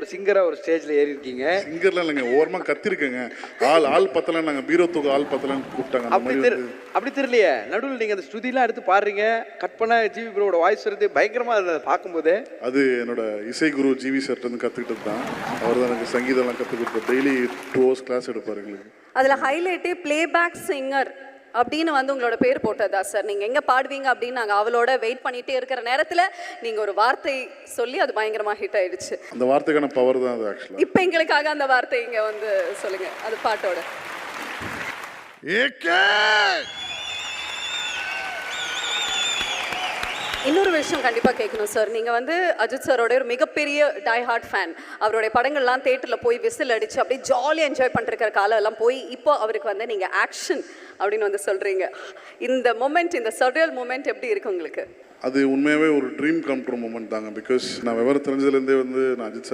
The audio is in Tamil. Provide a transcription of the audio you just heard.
ஒரு சிங்கரா ஒரு ஸ்டேஜ்ல ஏறி இருக்கீங்க சிங்கர்லாம் இல்லைங்க ஓரமா கத்திருக்கேங்க. ஆள் ஆள் பத்தலன்னு நாங்க பீரோ தூக்க ஆள் பத்தலன்னு கூப்பிட்டாங்க அந்த அப்படி மாதிரி தெரி வந்து. அப்படி தெரியலையே. நடுவில் நீங்க அந்த ஸ்துதிலாம் எடுத்து பாடுறீங்க. கட் பண்ண ஜிவி ப்ரோட வாய்ஸ் வருது. பயங்கரமா அதை பார்க்கும்போது. அது என்னோட இசை குரு ஜிவி சார்ட்ட இருந்து கத்துக்கிட்டது தான். அவர் தான் எனக்கு சங்கீதம்லாம் கற்றுக் கொடுத்தார் டெய்லி டூ ஹவர்ஸ் கிளாஸ் எடுப்பார் எங்களுக்கு. அதில் ஹைலைட்டே பிளேபேக் சிங்கர் அப்படின்னு வந்து உங்களோட பேர் போட்டதா சார் நீங்கள் எங்கே பாடுவீங்க அப்படின்னு நாங்கள் அவளோட வெயிட் பண்ணிகிட்டே இருக்கிற நேரத்தில் நீங்கள் ஒரு வார்த்தை சொல்லி அது பயங்கரமாக ஹிட் ஆயிடுச்சு. அந்த வார்த்தைக்கான பவர் தான் அது ஆக்சுவலாக இப்போ எங்களுக்காக அந்த வார்த்தை இங்கே வந்து சொல்லுங்கள் அது பாட்டோட. இன்னொரு விஷயம் கண்டிப்பாக கேட்கணும் சார் நீங்கள் வந்து அஜித் சாரோட ஒரு மிகப்பெரிய டை ஹார்ட் ஃபேன் அவருடைய படங்கள்லாம் தேட்டரில் போய் விசில் அடித்து அப்படியே ஜாலியாக என்ஜாய் பண்ணிருக்கிற காலம் எல்லாம் போய் இப்போ அவருக்கு வந்து நீங்கள் ஆக்ஷன் அப்படின்னு வந்து சொல்கிறீங்க இந்த மூமெண்ட் இந்த சர்ரியல் மூமெண்ட் எப்படி இருக்கு உங்களுக்கு? அது உண்மையாகவே ஒரு ட்ரீம் கம் ட்ரூ மூமெண்ட் தாங்க பிகாஸ் நான் விவரம் தெரிஞ்சதுலேருந்தே வந்து நான் அஜித் சார்